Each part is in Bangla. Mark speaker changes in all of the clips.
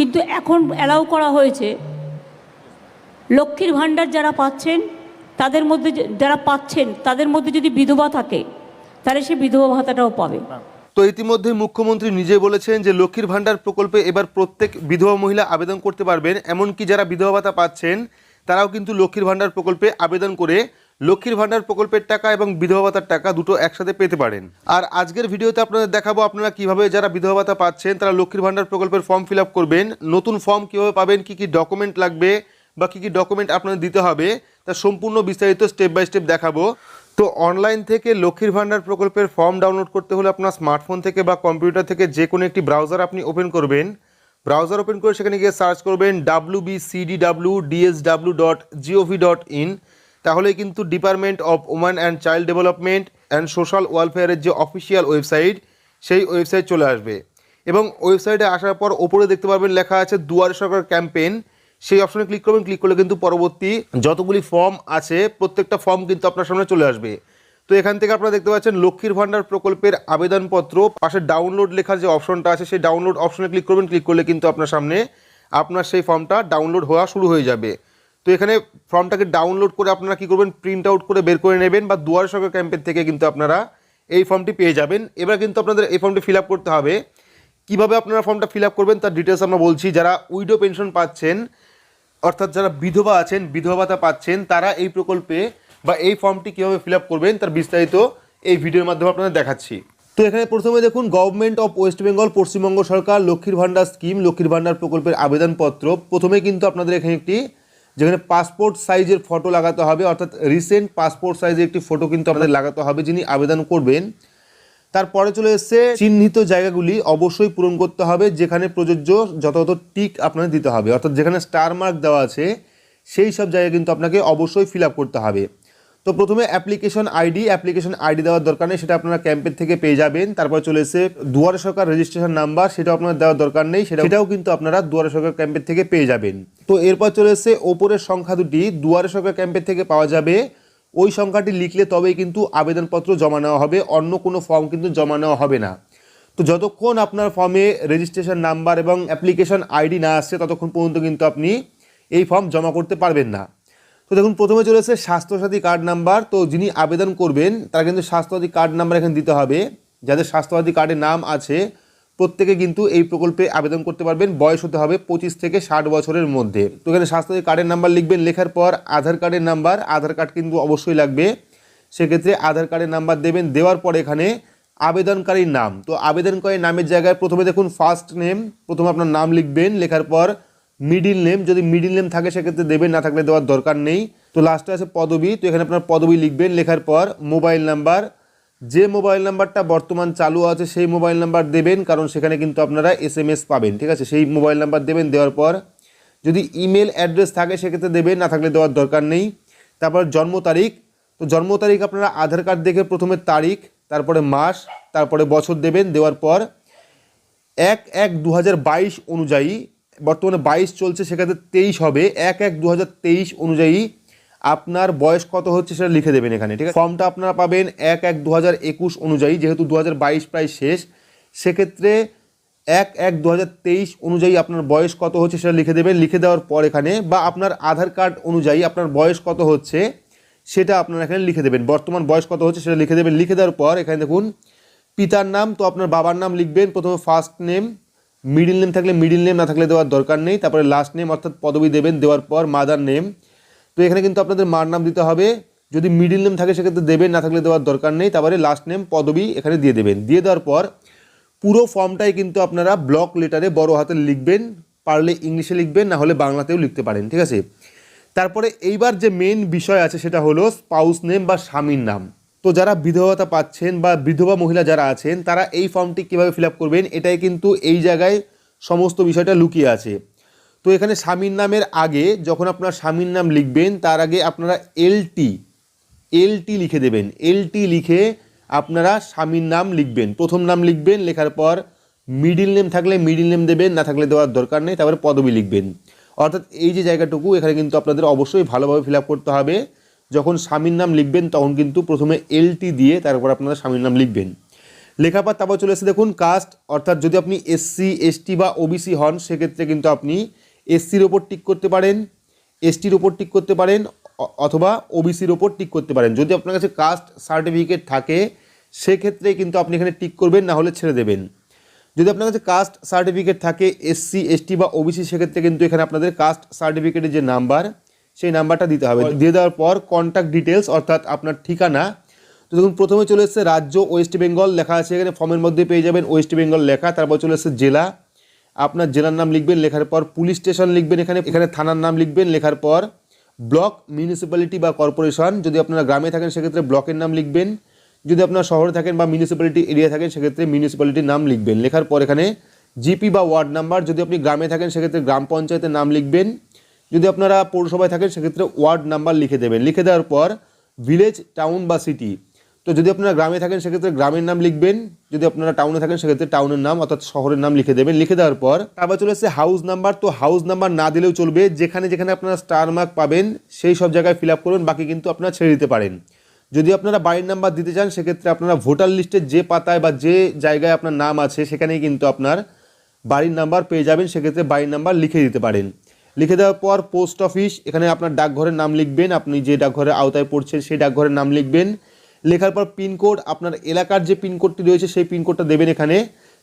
Speaker 1: কিন্তু এখন অ্যালাউ করা হয়েছে। লক্ষ্মীর ভাণ্ডার যারা পাচ্ছেন, তাদের মধ্যে যারা পাচ্ছেন, তাদের মধ্যে যদি বিধবা থাকে, তাহলে সে বিধবা ভাতাটাও পাবে।
Speaker 2: তো ইতিমধ্যে মুখ্যমন্ত্রী নিজে বলেছেন যে লক্ষ্মীর ভাণ্ডার প্রকল্পে এবার প্রত্যেক বিধবা মহিলা আবেদন করতে পারবেন। এমনকি যারা বিধবা ভাতা পাচ্ছেন, তারাও কিন্তু লক্ষ্মীর ভাণ্ডার প্রকল্পে আবেদন করে লক্ষ্মীর ভাণ্ডার প্রকল্পের টাকা এবং বিধবা ভাতার টাকা দুটো একসাথে পেতে পারেন। আর আজকের ভিডিওতে আপনাদের দেখাবো আপনারা কীভাবে যারা বিধবা ভাতা পাচ্ছেন, তারা লক্ষ্মীর ভাণ্ডার প্রকল্পের ফর্ম ফিল করবেন, নতুন ফর্ম কীভাবে পাবেন, কি কি ডকুমেন্ট লাগবে বা কি কি ডকুমেন্ট আপনাদের দিতে হবে তার সম্পূর্ণ বিস্তারিত স্টেপ বাই স্টেপ দেখাবো। তো অনলাইন থেকে লক্ষ্মীর ভাণ্ডার প্রকল্পের ফর্ম ডাউনলোড করতে হলে আপনার স্মার্টফোন থেকে বা কম্পিউটার থেকে যে কোনো একটি ব্রাউজার আপনি ওপেন করবেন। ব্রাউজার ওপেন করে সেখানে গিয়ে সার্চ করবেন W B CDW DSW dot gov dot in তাহলে কিন্তু department of woman and child development and social ওয়েলফেয়ারের যে অফিসিয়াল ওয়েবসাইট সেই ওয়েবসাইট চলে আসবে। এবং ওয়েবসাইটে আসার পর ওপরে দেখতে পারবেন লেখা আছে দুয়ারে সরকার ক্যাম্পেইন। সেই অপশনে ক্লিক করবেন ক্লিক করলে কিন্তু পরবর্তী যতগুলি ফর্ম আছে, প্রত্যেকটা ফর্ম কিন্তু আপনার সামনে চলে আসবে। তো এখান থেকে আপনারা দেখতে পাচ্ছেন লক্ষ্মীর ভাণ্ডার প্রকল্পের আবেদনপত্র। পাশে ডাউনলোড লেখার যে অপশনটা আছে, সেই ডাউনলোড অপশনে ক্লিক করবেন ক্লিক করলে কিন্তু আপনার সামনে আপনার সেই ফর্মটা ডাউনলোড হওয়া শুরু হয়ে যাবে। তো এখানে ফর্মটাকে ডাউনলোড করে আপনারা কি করবেন? প্রিন্ট আউট করে বের করে নেবেন বা দুয়ার সরকার ক্যাম্পের থেকে কিন্তু আপনারা এই ফর্মটি পেয়ে যাবেন। এবার কিন্তু আপনাদের এই ফর্মটি ফিল করতে হবে। কীভাবে আপনারা ফর্মটা ফিল করবেন তার ডিটেলস আমরা বলছি। যারা উইডো পেনশন পাচ্ছেন, অর্থাৎ যারা বিধবা আছেন বিধবা ভাতা পাচ্ছেন, তারা এই প্রকল্পে বা এই ফর্মটি কীভাবে ফিল করবেন তার বিস্তারিত এই ভিডিওর মাধ্যমে আপনাদের দেখাচ্ছি। তো এখানে প্রথমে দেখুন government of West Bengal Paschimbanga সরকার, লক্ষ্মীর ভাণ্ডার স্কিম লক্ষ্মীর ভাণ্ডার প্রকল্পের আবেদনপত্র। প্রথমে কিন্তু আপনাদের এখানে একটি যেখানে পাসপোর্ট সাইজের ফটো লাগাতে হবে অর্থাৎ রিসেন্ট পাসপোর্ট সাইজের একটি ফটো কিন্তু আপনাদের লাগাতে হবে যিনি আবেদন করবেন। তারপরে চলে এসছে চিহ্নিত জায়গাগুলি অবশ্যই পূরণ করতে হবে যেখানে প্রযোজ্য যথাযথ টিক আপনাদের দিতে হবে। অর্থাৎ যেখানে স্টার মার্ক দেওয়া আছে সেই সব জায়গায় কিন্তু আপনাকে অবশ্যই ফিল আপ করতে হবে। তো প্রথমে অ্যাপ্লিকেশন আইডি অ্যাপ্লিকেশন আইডি দেওয়ার দরকার নেই, সেটা আপনারা ক্যাম্পের থেকে পেয়ে যাবেন। তারপর চলে এসে দুয়ারে সরকার রেজিস্ট্রেশন নাম্বার সেটা আপনার দেওয়ার দরকার নেই সেটা সেটাও কিন্তু আপনারা দুয়ারে সরকার ক্যাম্পের থেকে পেয়ে যাবেন। তো এরপর চলে এসে ওপরের সংখ্যা দুটি। দুয়ারে সরকার ক্যাম্পের থেকে পাওয়া যাবে। ওই সংখ্যাটি লিখলে তবেই কিন্তু আবেদনপত্র জমা নেওয়া হবে, অন্য কোনো ফর্ম কিন্তু জমা নেওয়া হবে না। তো যতক্ষণ আপনার ফর্মে রেজিস্ট্রেশন নাম্বার এবং অ্যাপ্লিকেশন আইডি না আসছে, ততক্ষণ পর্যন্ত কিন্তু আপনি এই ফর্ম জমা করতে পারবেন না। তো দেখুন, প্রথমে চলে স্বাস্থ্যসাথী কার্ড নাম্বার। তো যিনি আবেদন করবেন, তারা কিন্তু স্বাস্থ্যসাথী কার্ড নাম্বার এখানে দিতে হবে। যাদের স্বাস্থ্যসাথী কার্ডের নাম আছে, প্রত্যেকে কিন্তু এই প্রকল্পে আবেদন করতে পারবেন। বয়স হতে হবে পঁচিশ থেকে ষাট বছরের মধ্যে। তো এখানে স্বাস্থ্যসাথী কার্ডের নাম্বার লিখবেন। লেখার পর আধার কার্ডের নাম্বার, আধার কার্ড কিন্তু অবশ্যই লাগবে। সেক্ষেত্রে আধার কার্ডের নাম্বার দেবেন। দেওয়ার পর এখানে আবেদনকারীর নাম। তো আবেদনকারীর নামের জায়গায় প্রথমে দেখুন ফার্স্ট নেম প্রথমে আপনার নাম লিখবেন। লেখার পর মিডিল নেম যদি মিডিল নেম থাকে, সেক্ষেত্রে দেবেন না থাকলে দেওয়ার দরকার নেই। তো লাস্টে আছে পদবি, তো এখানে আপনার পদবি লিখবেন, লেখার পর মোবাইল নাম্বার যে মোবাইল নাম্বারটা বর্তমান চালু আছে, সেই মোবাইল নাম্বার দেবেন, কারণ সেখানে কিন্তু আপনারা এস পাবেন, ঠিক আছে? সেই মোবাইল নাম্বার দেবেন, দেওয়ার পর যদি ইমেল অ্যাড্রেস থাকে, সেক্ষেত্রে দেবেন, না থাকলে দেওয়ার দরকার নেই। তারপর জন্ম তারিখ, তো জন্ম তারিখ আপনারা আধার কার্ড দেখে প্রথমে তারিখ, তারপরে মাস, তারপরে বছর দেবেন, দেওয়ার পর এক এক দু অনুযায়ী বর্তমানে বাইশ চলছে, সেক্ষেত্রে তেইশ হবে। এক এক দু অনুযায়ী আপনার বয়স কত হচ্ছে সেটা লিখে দেবেন এখানে, ঠিক আছে? ফর্মটা আপনারা পাবেন এক এক দু অনুযায়ী, যেহেতু দু হাজার বাইশ প্রায় শেষ, সেক্ষেত্রে এক এক দু অনুযায়ী আপনার বয়স কত হচ্ছে সেটা লিখে দেবেন। লিখে দেওয়ার পর এখানে বা আপনার আধার কার্ড অনুযায়ী আপনার বয়স কত হচ্ছে সেটা আপনারা এখানে লিখে দেবেন। বর্তমান বয়স কত হচ্ছে সেটা লিখে দেবেন। লিখে দেওয়ার পর এখানে দেখুন, পিতার নাম, তো আপনার বাবার নাম লিখবেন, প্রথমে ফার্স্ট নেম মিডিল নেম থাকলে মিডিল নেম না থাকলে দেওয়ার দরকার নেই। তারপরে লাস্ট নেম অর্থাৎ পদবি দেবেন, দেওয়ার পর মাদার নেম তো এখানে কিন্তু আপনাদের মার নাম দিতে হবে। যদি মিডিল নেম থাকে সেক্ষেত্রে দেবেন, না থাকলে দেওয়ার দরকার নেই। তারপরে লাস্ট নেম পদবি এখানে দিয়ে দেবেন। দিয়ে দেওয়ার পর পুরো ফর্মটাই কিন্তু আপনারা ব্লক লেটারে বড় হাতে লিখবেন। পারলে ইংলিশে লিখবেন, না হলে বাংলাতেও লিখতে পারেন। ঠিক আছে? তারপরে এইবার যে মেন বিষয় আছে সেটা হলো স্পাউস নেম বা স্বামীর নাম। তো যারা বিধবতা পাচ্ছেন বা বিধবা মহিলা যারা আছেন, তারা এই ফর্মটি কীভাবে ফিল করবেন, এটাই কিন্তু এই জায়গায় সমস্ত বিষয়টা লুকিয়ে আছে। তো এখানে স্বামীর নামের আগে যখন আপনার স্বামীর নাম লিখবেন, তার আগে আপনারা এলটি এলটি লিখে দেবেন। এলটি লিখে আপনারা স্বামীর নাম লিখবেন। প্রথম নাম লিখবেন, লেখার পর মিডিল নেম থাকলে মিডিল নেম দেবেন, না থাকলে দেওয়ার দরকার নেই, তারপরে পদবি লিখবেন। অর্থাৎ এই যে জায়গাটুকু, এখানে কিন্তু আপনাদের অবশ্যই ভালোভাবে ফিল করতে হবে। যখন স্বামীর নাম লিখবেন, তখন কিন্তু প্রথমে এলটি দিয়ে তারপর আপনারা স্বামীর নাম লিখবেন। লেখার পর তারপর চলে এসে দেখুন কাস্ট অর্থাৎ যদি আপনি এসসি এসটি বা ওবিসি হন, সেক্ষেত্রে কিন্তু আপনি এসসির ওপর টিক করতে পারেন এসটির ওপর টিক করতে পারেন অথবা ওবিসির ওপর টিক করতে পারেন। যদি আপনার কাছে কাস্ট সার্টিফিকেট থাকে, সেক্ষেত্রে কিন্তু আপনি এখানে টিক করবেন, না হলে ছেড়ে দেবেন। যদি আপনার কাছে কাস্ট সার্টিফিকেট থাকে এসসি এসটি বা ওবিসি সেক্ষেত্রে কিন্তু এখানে আপনাদের কাস্ট সার্টিফিকেটের যে নাম্বার সেই নাম্বারটা দিতে হবে। দিয়ে দেওয়ার পর কন্ট্যাক্ট ডিটেলস অর্থাৎ আপনার ঠিকানা। তো দেখুন প্রথমে চলে এসেছে রাজ্য ওয়েস্ট বেঙ্গল লেখা আছে এখানে ফর্মের মধ্যে পেয়ে যাবেন ওয়েস্ট বেঙ্গল লেখা তারপর চলে এসেছে জেলা। আপনার জেলার নাম লিখবেন লেখার পর পুলিশ স্টেশন লিখবেন এখানে এখানে থানার নাম লিখবেন লেখার পর ব্লক মিউনিসিপ্যালিটি বা কর্পোরেশন যদি আপনারা গ্রামে থাকেন সেক্ষেত্রে ব্লকের নাম লিখবেন। যদি আপনার শহরে থাকেন বা মিউনিসিপ্যালিটি এরিয়া থাকেন সেক্ষেত্রে মিউনিসিপ্যালিটির নাম লিখবেন। লেখার পর এখানে জিপি বা ওয়ার্ড নাম্বার যদি আপনি গ্রামে থাকেন সেক্ষেত্রে গ্রাম পঞ্চায়েতের নাম লিখবেন। যদি আপনারা পৌরসভায় থাকেন, সেক্ষেত্রে ওয়ার্ড নাম্বার লিখে দেবেন। লিখে দেওয়ার পর ভিলেজ, টাউন বা সিটি। তো যদি আপনারা গ্রামে থাকেন, সেক্ষেত্রে গ্রামের নাম লিখবেন। যদি আপনারা টাউনে থাকেন, সেক্ষেত্রে টাউনের নাম, অর্থাৎ শহরের নাম লিখে দেবেন। লিখে দেওয়ার পর তারপর চলে এসেছে হাউস নাম্বার তো হাউস নাম্বার না দিলেও চলবে। যেখানে যেখানে আপনারা স্টার মার্ক পাবেন, সেই সব জায়গায় ফিল আপ করবেন বাকি কিন্তু আপনারা ছেড়ে দিতে পারেন। যদি আপনারা বাড়ির নাম্বার দিতে চান, সেক্ষেত্রে আপনারা ভোটার লিস্টের যে পাতায় বা যে জায়গায় আপনার নাম আছে, সেখানেই কিন্তু আপনার বাড়ির নাম্বার পেয়ে যাবেন। সেক্ষেত্রে বাড়ির নাম্বার লিখে দিতে পারেন। লিখে দেওয়ার পর পোস্ট অফিস, এখানে আপনার ডাকঘরের নাম লিখবেন, আপনি যে ডাকঘরের আওতায় পড়ছেন সেই ডাকঘরের নাম লিখবেন। লেখার পর পিনকোড আপনার এলাকার যে পিনকোডটি রয়েছে সেই পিনকোডটা দেবেন এখানে।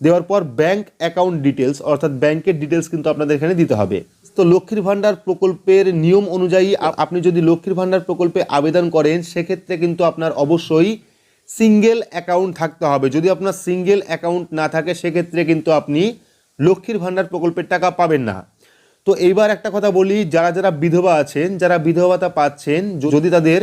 Speaker 2: দেওয়ার পর ব্যাংক অ্যাকাউন্ট ডিটেলস অর্থাৎ ব্যাংকের ডিটেলস কিন্তু আপনাদের এখানে দিতে হবে। তো লক্ষ্মীর ভাণ্ডার প্রকল্পের নিয়ম অনুযায়ী আপনি যদি লক্ষ্মীর ভাণ্ডার প্রকল্পে আবেদন করেন, সেক্ষেত্রে কিন্তু আপনার অবশ্যই সিঙ্গেল অ্যাকাউন্ট থাকতে হবে। যদি আপনার সিঙ্গেল অ্যাকাউন্ট না থাকে, সেক্ষেত্রে কিন্তু আপনি লক্ষ্মীর ভাণ্ডার প্রকল্পের টাকা পাবেন না। তো এইবার একটা কথা বলি, যারা যারা বিধবা আছেন, যারা বিধবা ভাতা পাচ্ছেন, যদি তাদের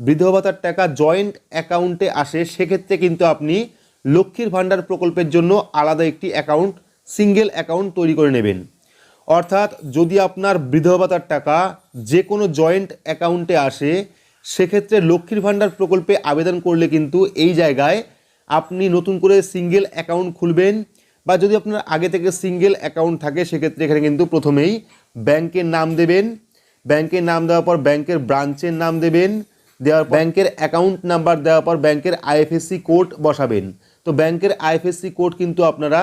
Speaker 2: বিধবা ভাতার টাকা জয়েন্ট অ্যাকাউন্টে আসে, সেক্ষেত্রে কিন্তু আপনি লক্ষ্মীর ভাণ্ডার প্রকল্পের জন্য আলাদা একটি অ্যাকাউন্ট সিঙ্গেল অ্যাকাউন্ট তৈরি করে নেবেন। অর্থাৎ যদি আপনার বিধবা ভাতার টাকা যে কোনো জয়েন্ট অ্যাকাউন্টে আসে, সেক্ষেত্রে লক্ষ্মীর ভাণ্ডার প্রকল্পে আবেদন করলে কিন্তু এই জায়গায় আপনি নতুন করে সিঙ্গেল অ্যাকাউন্ট খুলবেন। বা যদি আপনার আগে থেকে সিঙ্গেল অ্যাকাউন্ট থাকে, সেক্ষেত্রে এখানে কিন্তু প্রথমেই ব্যাংকের নাম দেবেন। ব্যাংকের নাম দেওয়ার পর ব্যাংকের ব্রাঞ্চের নাম দেবেন। দেওয়ার ব্যাংকের অ্যাকাউন্ট নাম্বার দেওয়ার পর ব্যাংকের আইএফএসসি কোড বসাবেন। তো ব্যাংকের আইএফএসসি কোড কিন্তু আপনারা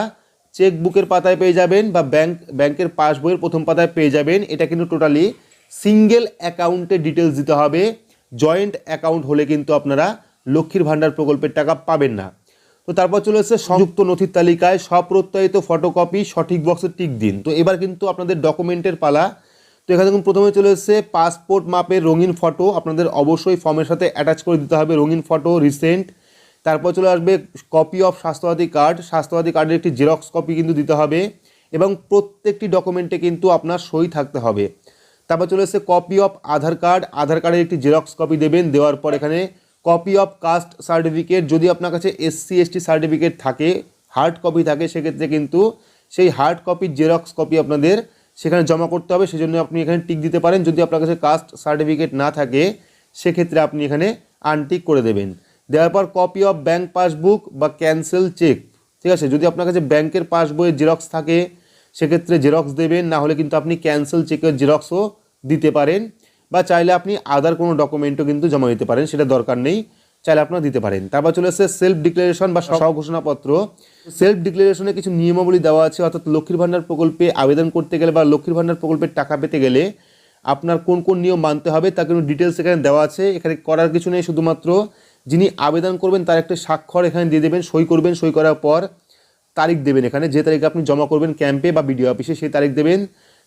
Speaker 2: চেক বুকের পাতায় পেয়ে যাবেন বা ব্যাংক ব্যাংকের পাসবইয়ের প্রথম পাতায় পেয়ে যাবেন। এটা কিন্তু টোটালি সিঙ্গেল অ্যাকাউন্টে ডিটেলস দিতে হবে। জয়েন্ট অ্যাকাউন্ট হলে কিন্তু আপনারা লক্ষ্মীর ভাণ্ডার প্রকল্পের টাকা পাবেন না। তো তারপর চলে এসেছে সংযুক্ত নথির তালিকায় স্বপ্রত্যয়িত ফটোকপি সঠিক বক্সে টিক দিন। তো এবার কিন্তু আপনাদের ডকুমেন্টের পালা। তো এখানে দেখুন, প্রথমে চলে এসেছে পাসপোর্ট মাপের রঙিন ফটো আপনাদের অবশ্যই ফর্মের সাথে অ্যাটাচ করে দিতে হবে রঙিন ফটো রিসেন্ট তারপর চলে আসবে copy of Swasthyasathi card Swasthyasathi কার্ডের একটি জেরক্স কপি কিন্তু দিতে হবে এবং প্রত্যেকটি ডকুমেন্টে কিন্তু আপনার সই থাকতে হবে। তারপর চলে এসেছে copy of Aadhaar card Aadhaar কার্ডের একটি জেরক্স কপি দেবেন। দেওয়ার পর এখানে কপি অফ কাস্ট সার্টিফিকেট যদি আপনার কাছে এসসি এসটি সার্টিফিকেট থাকে হার্ড কপি থাকে, সেক্ষেত্রে কিন্তু সেই হার্ড কপির জেরক্স কপি আপনাদের সেখানে জমা করতে হবে। সেজন্য আপনি এখানে টিক দিতে পারেন। যদি আপনার কাছে কাস্ট সার্টিফিকেট না থাকে, সেক্ষেত্রে আপনি এখানে আনটিক করে দেবেন। দেওয়ার পর কপি অফ ব্যাংক পাসবুক বা ক্যান্সেল চেক ঠিক আছে? যদি আপনার কাছে ব্যাংকের পাসবইয়ের জেরক্স থাকে, সেক্ষেত্রে জেরক্স দেবেন। না হলে কিন্তু আপনি ক্যান্সেল চেকের জেরক্সও দিতে পারেন। বা চাইলে আপনি আদার কোনো ডকুমেন্টও কিন্তু জমা দিতে পারেন সেটা দরকার নেই চাইলে আপনারা দিতে পারেন। তারপর চলে এসেছে সেলফ ডিক্লারেশন বা স্বঘোষণাপত্র সেলফ ডিক্লারেশনে কিছু নিয়মাবলী দেওয়া আছে অর্থাৎ লক্ষ্মীর ভাণ্ডার প্রকল্পে আবেদন করতে গেলে বা লক্ষ্মীর ভাণ্ডার প্রকল্পের টাকা পেতে গেলে আপনার কোন কোন নিয়ম মানতে হবে তার কোনো ডিটেলস এখানে দেওয়া আছে। এখানে করার কিছু নেই শুধুমাত্র যিনি আবেদন করবেন তার একটা স্বাক্ষর এখানে দিয়ে দেবেন সই করবেন সই করার পর তারিখ দেবেন এখানে। যে তারিখে আপনি জমা করবেন ক্যাম্পে বা বিডিও অফিসে সেই তারিখ দেবেন।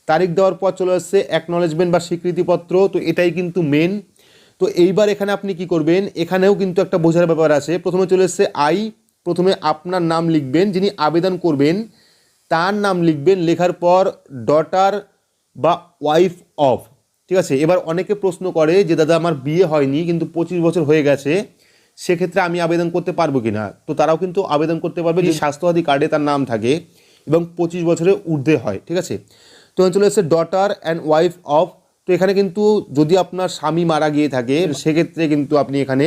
Speaker 2: তারিখ দেওয়ার পর চলে আসছে অ্যাকনলেজমেন্ট বা স্বীকৃতিপত্র তো এটাই কিন্তু মেন তো এইবার এখানে আপনি কি করবেন এখানেও কিন্তু একটা বোঝার ব্যাপার আছে। প্রথমে চলে এসছে আই প্রথমে আপনার নাম লিখবেন যিনি আবেদন করবেন তার নাম লিখবেন লেখার পর ডটার বা ওয়াইফ অফ ঠিক আছে এবার অনেকে প্রশ্ন করে যে দাদা আমার বিয়ে হয়নি কিন্তু পঁচিশ বছর হয়ে গেছে সেক্ষেত্রে আমি আবেদন করতে পারব কি না তো তারাও কিন্তু আবেদন করতে পারবে যে স্বাস্থ্যসাথী কার্ডে তার নাম থাকে এবং পঁচিশ বছরের ঊর্ধ্বে হয়। ঠিক আছে তো চলে এসেছে ডটার অ্যান্ড ওয়াইফ অফ তো এখানে কিন্তু যদি আপনার স্বামী মারা গিয়ে থাকে, সেক্ষেত্রে কিন্তু আপনি এখানে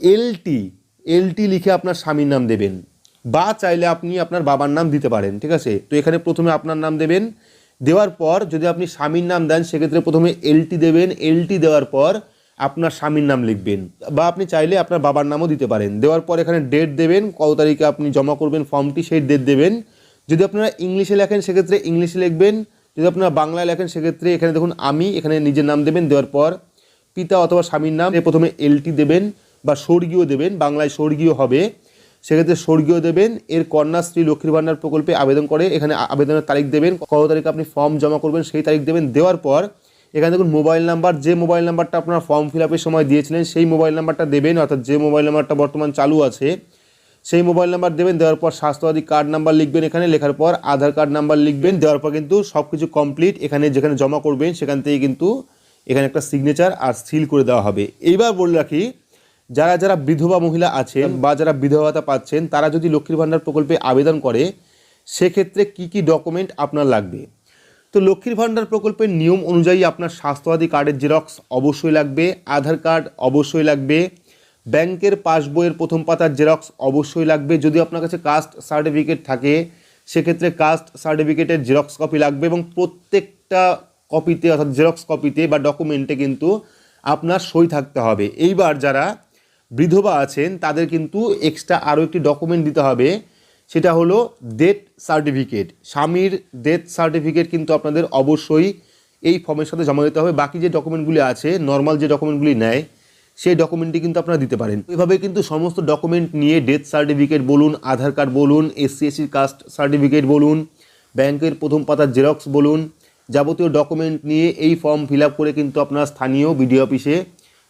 Speaker 2: এলটি এলটি লিখে আপনার স্বামীর নাম দেবেন। বা চাইলে আপনি আপনার বাবার নাম দিতে পারেন, ঠিক আছে? তো এখানে প্রথমে আপনার নাম দেবেন। দেওয়ার পর যদি আপনি স্বামীর নাম দেন, সেক্ষেত্রে প্রথমে এলটি দেবেন। এলটি দেওয়ার পর আপনার স্বামীর নাম লিখবেন। বা আপনি চাইলে আপনার বাবার নামও দিতে পারেন। দেওয়ার পর এখানে ডেট দেবেন, কত তারিখে আপনি জমা করবেন ফর্মটি সেই ডেট দেবেন। যদি আপনারা ইংলিশে লেখেন, সেক্ষেত্রে ইংলিশে লিখবেন। যদি আপনারা বাংলায় লেখেন, সেক্ষেত্রে এখানে দেখুন, আমি এখানে নিজের নাম দেবেন, দেওয়ার পর পিতা অথবা স্বামীর নাম প্রথমে এলটি দেবেন বা স্বর্গীয় দেবেন, বাংলায় স্বর্গীয় হবে। সেক্ষেত্রে স্বর্গীয় দেবেন, এর কন্যাশ্রী লক্ষ্মীর ভাণ্ডার প্রকল্পে আবেদন করে, এখানে আবেদনের তারিখ দেবেন, কত তারিখে আপনি ফর্ম জমা করবেন সেই তারিখ দেবেন, দেওয়ার পর এখানে দেখুন, মোবাইল নাম্বার, যে মোবাইল নাম্বারটা আপনারা ফর্ম ফিল সময় দিয়েছিলেন, সেই মোবাইল নাম্বারটা দেবেন, অর্থাৎ যে মোবাইল নাম্বারটা বর্তমান চালু আছে সেই মোবাইল নাম্বার দেবেন, দেওয়ার পর স্বাস্থ্যবাদী কার্ড নাম্বার লিখবেন এখানে, লেখার পর আধার কার্ড নাম্বার লিখবেন, দেওয়ার পর কিন্তু সব কিছু কমপ্লিট এখানে যেখানে জমা করবেন, সেখান থেকে কিন্তু এখানে একটা সিগনেচার আর সিল করে দেওয়া হবে। এইবার বলে রাখি, যারা যারা বিধবা মহিলা আছেন বা যারা বিধবাতা পাচ্ছেন, তারা যদি লক্ষ্মীর ভাণ্ডার প্রকল্পে আবেদন করে, সেক্ষেত্রে কি কি ডকুমেন্ট আপনার লাগবে? তো লক্ষ্মীর ভাণ্ডার প্রকল্পের নিয়ম অনুযায়ী আপনার স্বাস্থ্যবাদী কার্ডের জেরক্স অবশ্যই লাগবে, আধার কার্ড অবশ্যই লাগবে ব্যাংকের পাসবইয়ের প্রথম পাতার জেরক্স অবশ্যই লাগবে। যদি আপনার কাছে কাস্ট সার্টিফিকেট থাকে, সেক্ষেত্রে কাস্ট সার্টিফিকেটের জেরক্স কপি লাগবে এবং প্রত্যেকটা কপিতে, অর্থাৎ জেরক্স কপিতে বা ডকুমেন্টে কিন্তু আপনার সই থাকতে হবে। এইবার যারা বিধবা আছেন, তাদের কিন্তু এক্সট্রা আরও একটি ডকুমেন্ট দিতে হবে। সেটা হলো ডেথ সার্টিফিকেট স্বামীর ডেথ সার্টিফিকেট কিন্তু আপনাদের অবশ্যই এই ফর্মের সাথে জমা দিতে হবে। বাকি যে ডকুমেন্টগুলি আছে নর্মাল যে ডকুমেন্টগুলি নেয় সেই ডকুমেন্টটি কিন্তু আপনারা দিতে পারেন। এভাবে কিন্তু সমস্ত ডকুমেন্ট নিয়ে ডেথ সার্টিফিকেট বলুন, আধার কার্ড বলুন এসসি এসসির কাস্ট সার্টিফিকেট বলুন, ব্যাংকের প্রথম পাতার জেরক্স বলুন, যাবতীয় ডকুমেন্ট নিয়ে এই ফর্ম ফিল করে কিন্তু আপনার স্থানীয় বিডিও অফিসে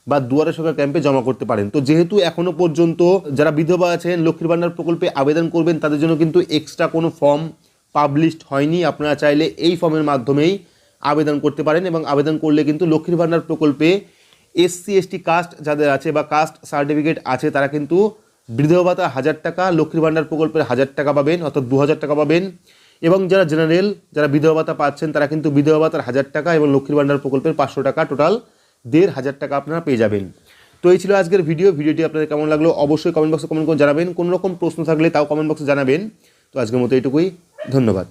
Speaker 2: বা দুয়ারে সরকার ক্যাম্পে জমা করতে পারেন। তো যেহেতু এখনও পর্যন্ত যারা বিধবা আছেন, লক্ষ্মীর ভাণ্ডার প্রকল্পে আবেদন করবেন, তাদের জন্য কিন্তু এক্সট্রা কোনো ফর্ম পাবলিশড হয়নি। আপনারা চাইলে এই ফর্মের মাধ্যমেই আবেদন করতে পারেন এবং আবেদন করলে কিন্তু লক্ষ্মীর ভাণ্ডার প্রকল্পে এসসি, এসটি কাস্ট যাদের আছে বা কাস্ট সার্টিফিকেট আছে, তারা কিন্তু বিধবা ভাতা হাজার টাকা, লক্ষ্মীর ভাণ্ডার প্রকল্পের হাজার টাকা পাবেন, অর্থাৎ দু হাজার টাকা পাবেন। এবং যারা জেনারেল যারা বিধবা ভাতা পাচ্ছেন, তারা কিন্তু বিধবা ভাতার হাজার টাকা এবং লক্ষ্মীর ভাণ্ডার প্রকল্পের পাঁচশো টাকা টোটাল দেড় হাজার টাকা আপনারা পেয়ে যাবেন। তো এই ছিল আজকের ভিডিও ভিডিওটি আপনাদের কেমন লাগল অবশ্যই কমেন্ট বক্সে কমেন্ট করে জানাবেন। কোনো রকম প্রশ্ন থাকলে তাও কমেন্ট বক্সে জানাবেন। তো আজকের মতো এইটুকুই। ধন্যবাদ।